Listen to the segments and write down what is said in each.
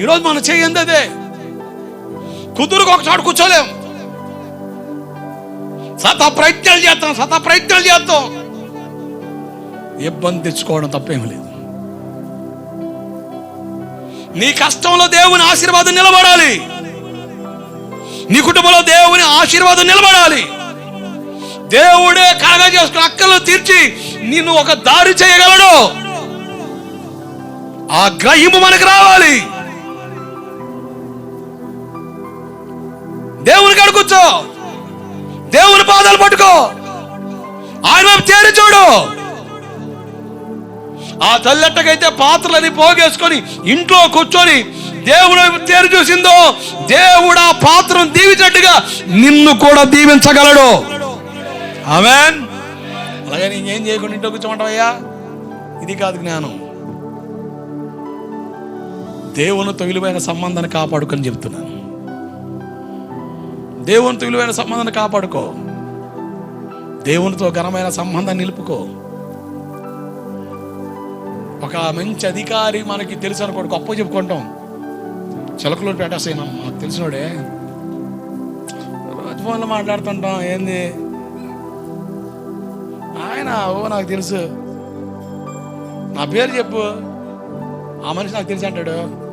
ఈరోజు మనం చేయంది అదే. కుదురుకు ఒక చోట కూర్చోలేం. సత ప్రయత్నాలు చేస్తాం సత ప్రయత్నాలు చేస్తాం. ఇబ్బంది తెచ్చుకోవడం తప్పేమీ లేదు. నీ కష్టంలో దేవుని ఆశీర్వాదం నిలబడాలి. నీ కుటుంబంలో దేవుని ఆశీర్వాదం నిలబడాలి. దేవుడే కలగ చేసుకుని అక్కలు తీర్చి నిన్ను ఒక దారి చేయగలడు. ఆ గ్రహింపు మనకు రావాలి. దేవుని కాడ కూర్చో. దేవుని పాదాలు పట్టుకో. ఆయన వైపు తేరి చూడు. ఆ తల్లెట్టకైతే పాత్రలని పోగేసుకొని ఇంట్లో కూర్చొని దేవుడు తేరు చూసిందో దేవుడు ఆ పాత్రను దీవించినట్టుగా నిన్ను కూడా దీవించగలడు. ఆమెన్. అలాగే నేనేం చేయకుండా ఇంట్లో కూర్చోమంటావయ్యా ఇది కాదు జ్ఞానం. దేవునితో విలువైన సంబంధాన్ని కాపాడుకొని చెప్తున్నాను. దేవునితో విలువైన సంబంధాన్ని కాపాడుకో. దేవునితో ఘనమైన సంబంధాన్ని నిలుపుకో. ఒక మంచి అధికారి మనకి తెలుసు అనుకోడు గొప్ప చెప్పుకుంటాం. చిలకలూరు పెట్టేస్తాయి మనకు తెలిసినోడే. రోజు ఫోన్లో మాట్లాడుతుంటాం ఏంది? ఆయన ఓ నాకు తెలుసు. నా పేరు చెప్పు. ఆ మనిషి నాకు తెలిసి అంటాడు.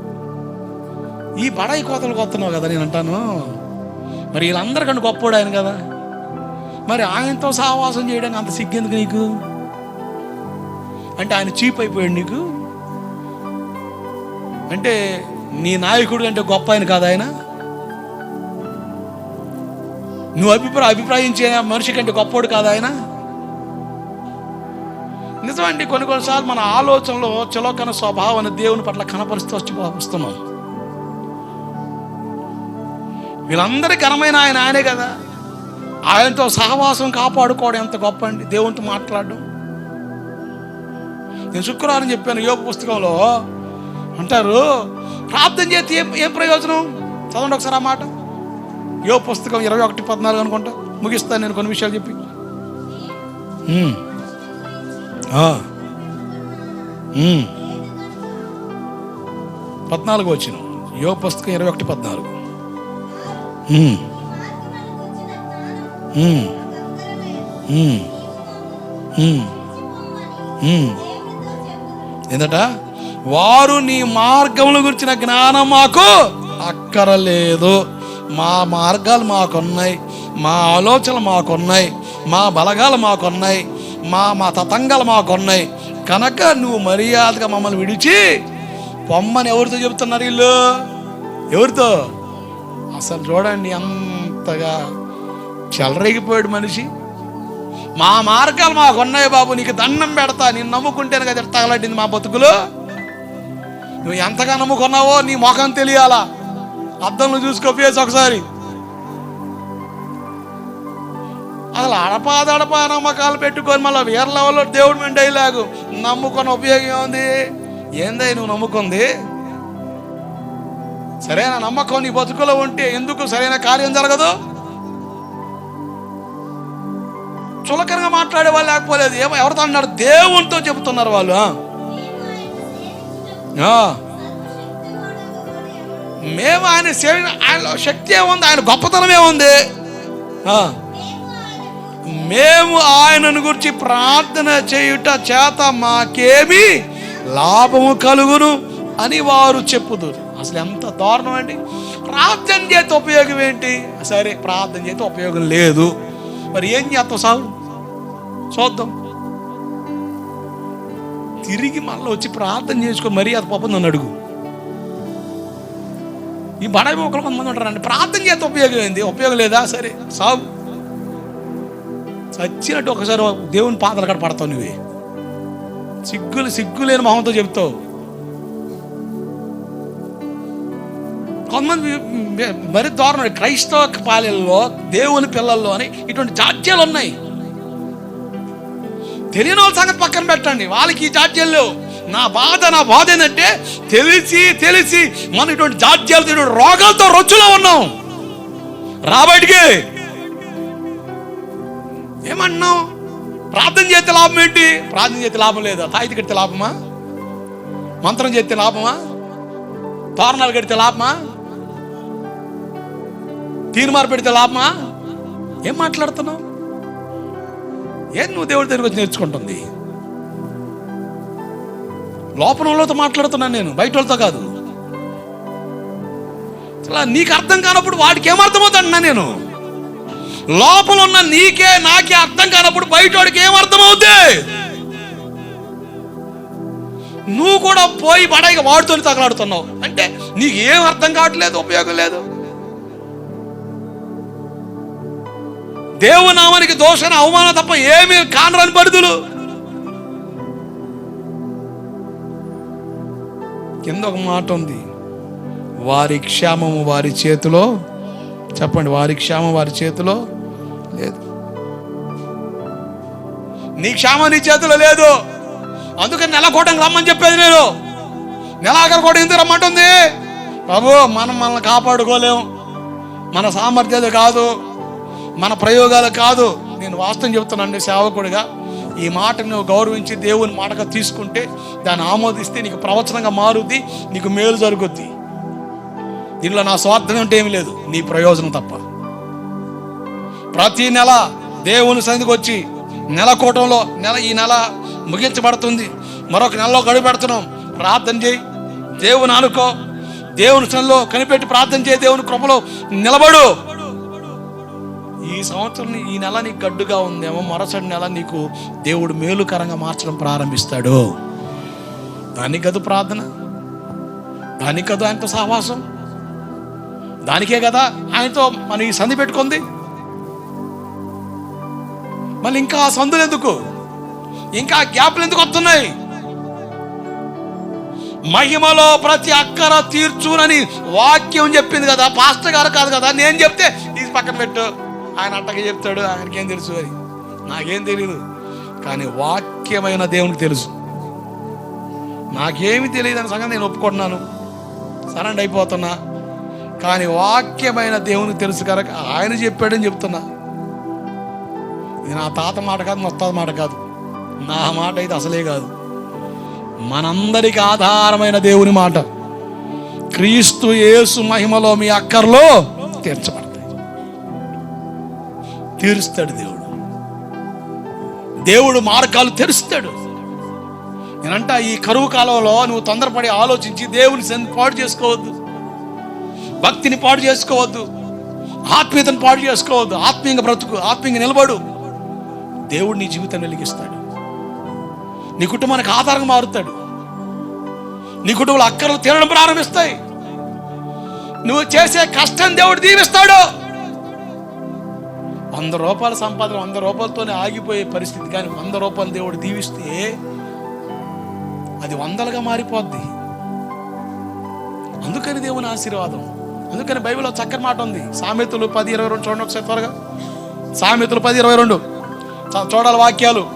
ఈ బడాయి కోతలు కొత్తన్నావు కదా నేను అంటాను. మరి వీళ్ళందరికంటే గొప్పోడు ఆయన కదా. మరి ఆయనతో సహవాసం చేయడానికి అంత సిగ్గెందుకు నీకు? అంటే ఆయన చీప్ అయిపోయాడు నీకు? అంటే నీ నాయకుడు అంటే గొప్ప ఆయన కాదు ఆయన? నువ్వు అభిప్రాయం అభిప్రాయించే మనిషి కంటే గొప్పోడు కాదు ఆయన? నిజమండి కొన్ని కొన్నిసార్లు మన ఆలోచనలో చులకన స్వభావాన్ని దేవుని పట్ల కనపరుస్తూ వచ్చి వస్తున్నాం. వీళ్ళందరి ఘనమైన ఆయన ఆయనే కదా. ఆయనతో సహవాసం కాపాడుకోవడం ఎంత గొప్ప అండి దేవునితో మాట్లాడడం. నేను శుక్రవారం చెప్పాను యోగ పుస్తకంలో. అంటారు ప్రార్థన చేస్తే ఏం ఏం ప్రయోజనం? చదవండి ఒకసారి ఆ మాట. యోగ పుస్తకం ఇరవై ఒకటి పద్నాలుగు అనుకుంటా. ముగిస్తాను నేను కొన్ని విషయాలు చెప్పి. పద్నాలుగు వచ్చిన. యోగ పుస్తకం ఇరవై ఒకటి పద్నాలుగు. ఏంటట ఏందట? వారు నీ మార్గముల గురించిన జ్ఞానం మాకు అక్కరలేదు. మా మార్గాలు మాకున్నాయి మా ఆలోచనలు మాకున్నాయి మా బలగాలు మాకున్నాయి మా మా తతంగాలు మాకున్నాయి. కనుక నువ్వు మర్యాదగా మమ్మల్ని విడిచి పొమ్మని ఎవరితో చెబుతున్నారు వీళ్ళు? ఎవరితో? అసలు చూడండి అంతగా చెలరేగిపోయాడు మనిషి. మా మార్గాలు మాకు ఉన్నాయి బాబు నీకు దండం పెడతా నేను నమ్ముకుంటేనే కదా తగలట్టింది మా బతుకులు. నువ్వు ఎంతగా నమ్ముకున్నావో నీ ముఖం తెలియాలా? అద్దంలో చూసుకో ఒకసారి. అసలు అడపాదడపా నమ్మకాలు పెట్టుకొని మళ్ళీ వేరే లెవెల్లో దేవుడు మేము డైలాగు నమ్ముకున్న ఉపయోగం ఏముంది? ఏందై నువ్వు నమ్ముకుంది? సరైన నమ్మకం నీ బతుకులో ఉంటే ఎందుకు సరైన కార్యం జరగదు? చులకనగా మాట్లాడే వాళ్ళు లేకపోలేదు. ఏమో ఎవరితో అన్నారు దేవునితో చెబుతున్నారు వాళ్ళు మేము ఆయన సేవ ఆయనలో శక్తి ఏముంది ఆయన గొప్పతనం ఏముంది మేము ఆయనను గురించి ప్రార్థన చేయుట చేత మాకేమి లాభము కలుగును అని వారు చెప్పుదురు. అసలు ఎంత దారుణం అండి ప్రార్థన చేస్తే ఉపయోగం ఏంటి? సరే ప్రార్థన చేస్తే ఉపయోగం లేదు. మరి ఏం చేస్తావు సాగు చూద్దాం. తిరిగి మళ్ళీ వచ్చి ప్రార్థన చేసుకొని మరీ అది పాపం నన్ను అడుగు. ఈ బడాయి మొక్కలు కొంతమంది ఉంటారండి. ప్రార్థన చేస్తే ఉపయోగం ఏంది? ఉపయోగం లేదా? సరే సాగు చచ్చినట్టు ఒకసారి దేవుని పాత్రలు అక్కడ పడతావు నువ్వే. సిగ్గులు సిగ్గు లేని మొహంతో చెప్తావు. కొంతమంది మరి దారుణం క్రైస్తవ పాలెల్లో దేవుని పిల్లల్లో అని ఇటువంటి జాడ్యాలు ఉన్నాయి. తెలియని వాళ్ళ సంగతి పక్కన పెట్టండి. వాళ్ళకి ఈ జాడ్యాలు లేవు. నా బాధ నా బాధ ఏంటంటే తెలిసి తెలిసి మనం ఇటువంటి జాడ్యాలు ఇటువంటి రోగాలతో రొచ్చులో ఉన్నాం. రాబడికి ఏమన్నావు? ప్రార్థన చేస్తే లాభం ఏంటి? ప్రార్థన చేస్తే లాభం లేదా? తాయితి కడితే లాభమా? మంత్రం చేస్తే లాభమా? తోరణాలు కడితే లాభమా? తీర్మారు పెడితే లాభమా? ఏం మాట్లాడుతున్నావు? ఏం నువ్వు దేవుడి దగ్గరికి వచ్చి నేర్చుకుంటుంది? లోపల వాళ్ళతో మాట్లాడుతున్నాను నేను బయట వాళ్ళతో కాదు. అలా నీకు అర్థం కానప్పుడు వాడికి ఏమర్థమవుతాడన్నా నేను? లోపల ఉన్న నీకే నాకే అర్థం కానప్పుడు బయట వాడికి ఏమర్థమవుద్ది నువ్వు కూడా పోయి పడాయిగా వాడితో తగలాడుతున్నావు. అంటే నీకు ఏం అర్థం కావట్లేదు ఉపయోగం లేదు. దేవునామానికి దోషణ అవమానం తప్ప ఏమీ కానరాని పరిధులు. కింద ఒక మాట ఉంది. వారి క్షేమము వారి చేతిలో చెప్పండి వారి క్షేమం వారి చేతిలో లేదు. నీ క్షేమం నీ చేతిలో లేదు. అందుకని నెలకోటం రమ్మని చెప్పేది నేను. నెలాఖరు కూడా ఎందుకు రమ్మంటుంది? బాబు మనం మనల్ని కాపాడుకోలేం. మన సామర్థ్యత కాదు. మన ప్రయోగాలు కాదు. నేను వాస్తవం చెప్తున్నాను సేవకుడిగా. ఈ మాట నువ్వు గౌరవించి దేవుని మాటగా తీసుకుంటే దాన్ని ఆమోదిస్తే నీకు ప్రవచనంగా మారుద్ది నీకు మేలు జరుగుద్ది. దీనిలో నా స్వార్థం అంటే ఏమి లేదు. నీ ప్రయోజనం తప్ప. ప్రతి నెల దేవుని సన్నిధికి వచ్చి నెల కూటంలో నెల ఈ నెల ముగించబడుతుంది. మరొక నెలలో గడువు పెడుతున్నాం ప్రార్థన చేయి. దేవుని అనుకో దేవుని సన్నిలో కనిపెట్టి ప్రార్థన చేయి. దేవుని కృపలో నిలబడు. ఈ సంవత్సరం ఈ నెల నీకు గడ్డుగా ఉందేమో మరుసటి నెల నీకు దేవుడు మేలుకరంగా మార్చడం ప్రారంభిస్తాడు. దానికి కదా ప్రార్థన? దానికి కదా ఆయనతో సహవాసం? దానికే కదా ఆయనతో మనం ఈ సంధి పెట్టుకుంది? మళ్ళీ ఇంకా ఆ సందులు ఎందుకు? ఇంకా గ్యాప్లు ఎందుకు వస్తున్నాయి? మహిమలో ప్రతి అక్కర తీర్చునని వాక్యం చెప్పింది కదా పాస్టర్ గారు కాదు కదా నేను చెప్తే తీసి పక్కన పెట్టు. ఆయన అట్టగా చెప్తాడు ఆయనకేం తెలుసు అని నాకేం తెలియదు కానీ వాక్యమైన దేవునికి తెలుసు. నాకేమి తెలియదు అనే సంగతి నేను ఒప్పుకుంటున్నాను. సరెండ్ అయిపోతున్నా. కానీ వాక్యమైన దేవునికి తెలుసు కనుక ఆయన చెప్పాడని చెప్తున్నా. ఇది నా తాత మాట కాదు మొత్తం మాట కాదు. నా మాట అయితే అసలే కాదు. మనందరికి ఆధారమైన దేవుని మాట. క్రీస్తు యేసు మహిమలో మీ అక్కర్లో తీర్చబడతాయి. తీరుస్తాడు దేవుడు. దేవుడు మార్గాలు తెరుస్తాడు. నేనంట ఈ కరువు కాలంలో నువ్వు తొందరపడి ఆలోచించి దేవుని పాడు చేసుకోవద్దు. భక్తిని పాడు చేసుకోవద్దు. ఆత్మీయతను పాడు చేసుకోవద్దు. ఆత్మీయంగా బ్రతుకు ఆత్మీయంగా నిలబడు. దేవుడు నీ జీవితం వెలిగిస్తాడు. నీ కుటుంబానికి ఆధారంగా మారుతాడు. నీ కుటుంబంలో అక్కర్లు తీరడం ప్రారంభిస్తాయి. నువ్వు చేసే కష్టం దేవుడు దీవిస్తాడు. వంద రూపాయల సంపాదన వంద రూపాయలతోనే ఆగిపోయే పరిస్థితి. కానీ వంద రూపాయలు దేవుడు దీవిస్తే అది వందలుగా మారిపోద్ది. అందుకని దేవుని ఆశీర్వాదం. అందుకని బైబిల్లో చక్కని మాట ఉంది. సామెతలు పది ఇరవై రెండు చూడండి ఒకసారి త్వరగా. సామెతలు పది ఇరవై రెండు. చ- చూడాలి వాక్యాలు.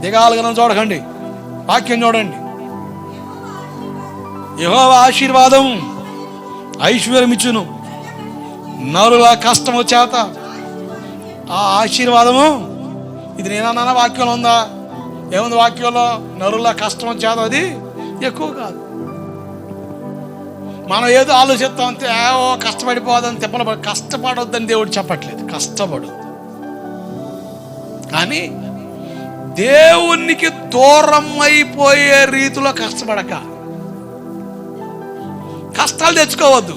దిగాలుగా చూడకండి. వాక్యం చూడండి. యహో ఆశీర్వాదం ఐశ్వర్యం ఇచ్చును నరుల కష్టము చేత ఆ ఆశీర్వాదము. ఇది నేనన్నా వాక్యంలో ఉందా? ఏముంది వాక్యంలో? నరుల కష్టం చేత అది ఎక్కువ కాదు. మనం ఏదో ఆలోచిస్తాం అంతే. ఓ కష్టపడిపోదని తిప్పల కష్టపడొద్దని దేవుడు చెప్పట్లేదు. కష్టపడు కానీ దేవునికి దూరం అయిపోయే రీతిలో కష్టపడక. కష్టాలు తెచ్చుకోవద్దు.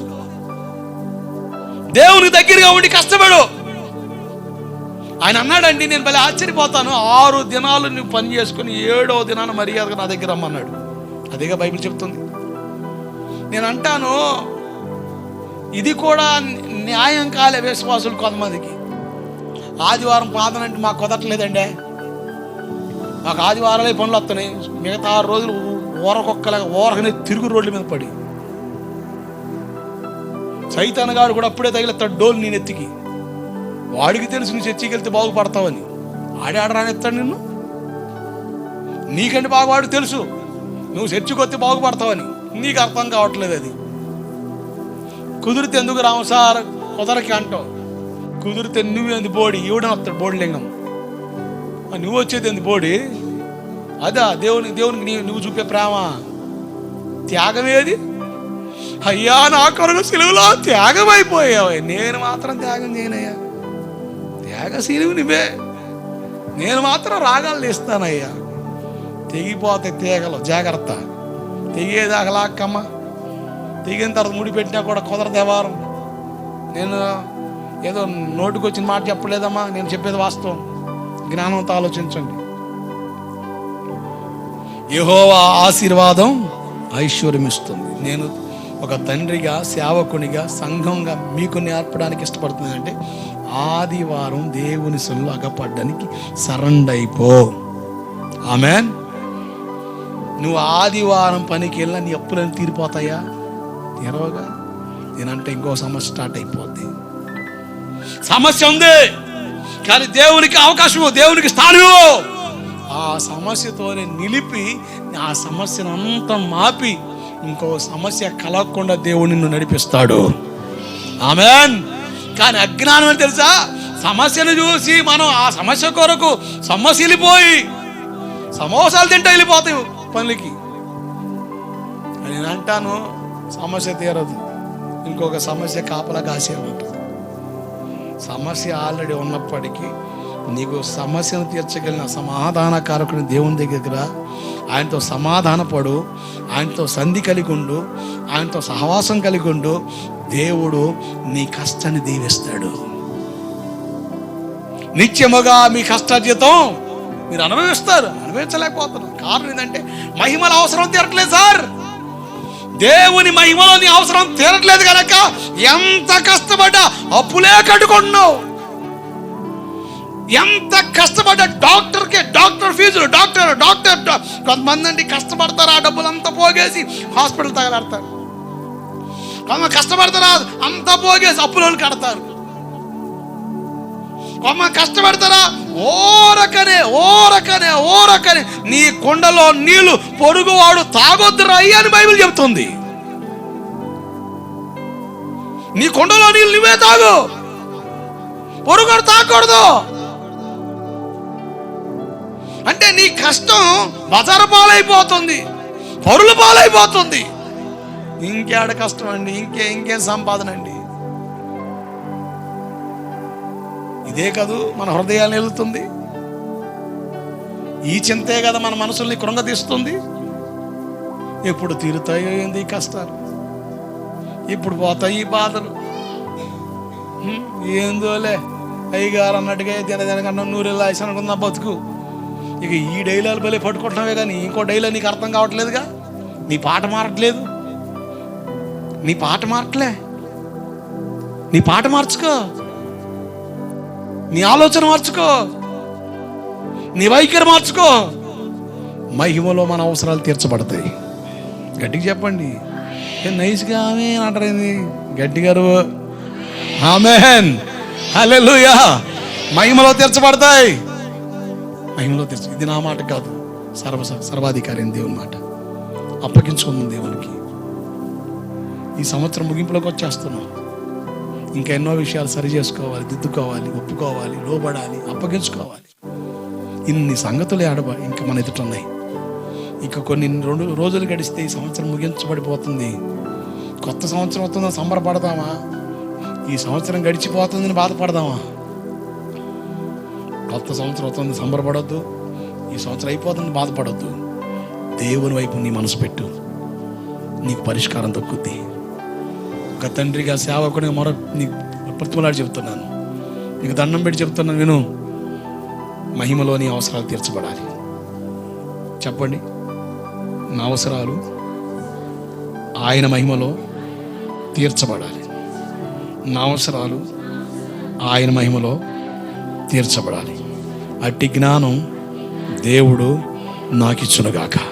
దేవునికి దగ్గరగా ఉండి కష్టపడు. ఆయన అన్నాడండి నేను భలే ఆశ్చర్యపోతాను. ఆరు దినాలు నువ్వు పని చేసుకుని ఏడవ దినాన మర్యాదగా నా దగ్గర రమ్మన్నాడు. అదేగా బైబిల్ చెప్తుంది. నేను అంటాను ఇది కూడా న్యాయం కాలే విశ్వాసులు కొంతమందికి. ఆదివారం ప్రార్థన అంటే మాకు కుదరట్లేదండి. మాకు ఆదివారాలే పనులు వస్తున్నాయి. మిగతా ఆరు రోజులు ఊరకొక్కలాగా ఊరకనే తిరుగు రోడ్ల మీద పడి. సైతాన్ గారు కూడా అప్పుడే తగిలేస్తాడు డోలు నేను ఎత్తికి వాడికి తెలుసు నువ్వు చర్చికి వెళ్తే బాగుపడతావని. ఆడే రానిస్తాడు నిన్ను? నీకంటే బాగా వాడు తెలుసు. నువ్వు చర్చికి వస్తే బాగుపడతావని. నీకు అర్థం కావట్లేదు అది. కుదిరితే ఎందుకు రాము సార్? కుదరకి అంటావు. కుదిరితే నువ్వు ఎందు బోడి? ఈవిడని వస్తాడు బోడి లింగం. నువ్వు వచ్చేది ఎందు బోడి? అదా దేవుని దేవునికి నీ నువ్వు చూపే ప్రేమ. త్యాగమేది అయ్యా నా కొరకు త్యాగం అయిపోయావాయి నేను మాత్రం త్యాగం చేయనయ్యా. త్యాగ నువ్వే నేను మాత్రం రాగాలు తీస్తానయ్యా తెగిపోతే తీగలు జాగ్రత్త. తెగేదాకా లాక్కమ్మ తెగిన తర్వాత ముడి పెట్టినా కూడా కుదరదు వ్యవహారం. నేను ఏదో నోటికి వచ్చిన మాట చెప్పలేదమ్మా నేను చెప్పేది వాస్తవం. జ్ఞానంతో ఆలోచించండి. యహోవా ఆశీర్వాదం ఐశ్వర్యం ఇస్తుంది నేను ఒక తండ్రిగా సేవకునిగా సంఘంగా మీకు నేర్పడానికి ఇష్టపడుతున్నానంటే ఆదివారం దేవుని సొల్లు అగపడ్డానికి సరెండ్ అయిపో ఆమెన్? నువ్వు ఆదివారం పనికి వెళ్ళినా నీ అప్పులన్నీ తీరిపోతాయా? తీరవగా. నేనంటే ఇంకో సమస్య స్టార్ట్ అయిపోద్ది. సమస్య ఉంది. కానీ దేవునికి అవకాశము దేవునికి స్థానము ఆ సమస్యతోనే నిలిపి ఆ సమస్యను అంతా మాపి ఇంకో సమస్య కలగకుండా దేవుడు నిన్ను నడిపిస్తాడు. ఆమెన్? కానీ అజ్ఞానం అని తెలుసా? సమస్యను చూసి మనం ఆ సమస్య కొరకు సమస్య వెళ్ళిపోయి సమోసాలు తింటే వెళ్ళిపోతాయి పనులకి. నేను అంటాను సమస్య తీరదు. ఇంకొక సమస్య కాపలా కాసే ఉంటుంది సమస్య ఆల్రెడీ ఉన్నప్పటికీ నీకు సమస్యను తీర్చగలిగిన సమాధానకారకుని దేవుని దగ్గర ఆయనతో సమాధానపడు ఆయనతో సంధి కలిగి ఉండు ఆయనతో సహవాసం కలిగి ఉండు దేవుడు నీ కష్టాన్ని దీవిస్తాడు. నిత్యముగా మీ కష్టార్జితం మీరు అనుభవిస్తారు అనుభవించలేకపోతున్నారు. కారణం ఏంటంటే మహిమల అవసరం తీరట్లేదు సార్. దేవుని మహిమలో నీ అవసరం తీరట్లేదు కనుక ఎంత కష్టపడ్డా అప్పులే కట్టుకుంటున్నావు. ఎంత కష్టపడ్డా డాక్టర్కి డాక్టర్ ఫీజులు డాక్టర్ డాక్టర్. కొంతమంది అండి కష్టపడతారు ఆ డబ్బులంతా పోగేసి హాస్పిటల్ తగలాడతారు. కొంతమంది కష్టపడతారా? అంతా పోగేసి అప్పులు కడతారు. కొమ్మ కష్టపడతారా? ఓరకనే ఓరకనే ఓరకనే. నీ కొండలో నీళ్ళు పొరుగువాడు తాగొద్దురా అని బైబిల్ చెప్తుంది. నీ కొండలో నీళ్ళు నువ్వే తాగు. పొరుగుడు తాగకూడదు. అంటే నీ కష్టం బజారు పాలైపోతుంది. పరుల పాలైపోతుంది. ఇంకేడ కష్టం అండి ఇంకే ఇంకేం సంపాదన అండి ఇదే కదూ మన హృదయాన్ని వెళుతుంది ఈ చింతే కదా మన మనసుల్ని కృంగతీస్తుంది. ఎప్పుడు తీరుతాయో ఏంది ఈ కష్టాలు? ఇప్పుడు పోతాయి ఈ బాధలు? ఏందోలే? అయ్యగారు అన్నట్టుగా తినదనకన్నా తినకన్నా నూరెళ్ళ అనుకుందా బతుకు. ఇక ఈ డైలాలు బలే పట్టుకుంటున్నావే కానీ ఇంకో డైలా నీకు అర్థం కావట్లేదుగా? నీ పాట మారట్లేదు? నీ పాట మార్చలే నీ పాట మార్చుకో. నీ ఆలోచన మార్చుకో. నీ వైఖరి మార్చుకో. మహిమలో మన అవసరాలు తీర్చబడతాయి. గట్టిగా చెప్పండి. నైస్గా ఆమె అంటారు గట్టి గారు ఆమెన్ హలెలుయా మహిమలో తీర్చబడతాయి. మహిమలో తీర్చ ఇది నా మాట కాదు. సర్వ సర్వాధికారి దేవుని మాట. అప్పగించుకుందాం దేవునికి. ఈ సంవత్సరం ముగింపులోకి వచ్చేస్తున్నాం. ఇంకా ఎన్నో విషయాలు సరి చేసుకోవాలి దిద్దుకోవాలి ఒప్పుకోవాలి లోబడాలి అప్పగించుకోవాలి. ఇన్ని సంగతులు ఆడబా ఇంకా మన ఎదుట ఉన్నాయి ఇంకా కొన్ని రెండు రోజులు గడిస్తే ఈ సంవత్సరం ముగించబడిపోతుంది. కొత్త సంవత్సరం వస్తుందని సంబరపడదామా ఈ సంవత్సరం గడిచిపోతుందని బాధపడదామా? కొత్త సంవత్సరం వస్తుంది సంబరపడొద్దు. ఈ సంవత్సరం అయిపోతుంది బాధపడొద్దు. దేవుని వైపు నీ మనసు పెట్టు. నీకు పరిష్కారం దొక్కుద్ది. ఒక తండ్రిగా సేవకునిగా మరో నీకు ప్రతిమలాడి చెప్తున్నాను. నీకు దండం పెట్టి చెప్తున్నాను విను. మహిమలోని అవసరాలు తీర్చబడాలి. చెప్పండి. నా అవసరాలు ఆయన మహిమలో తీర్చబడాలి. నా అవసరాలు ఆయన మహిమలో తీర్చబడాలి. అట్టి జ్ఞానం దేవుడు నాకిచ్చునుగాక.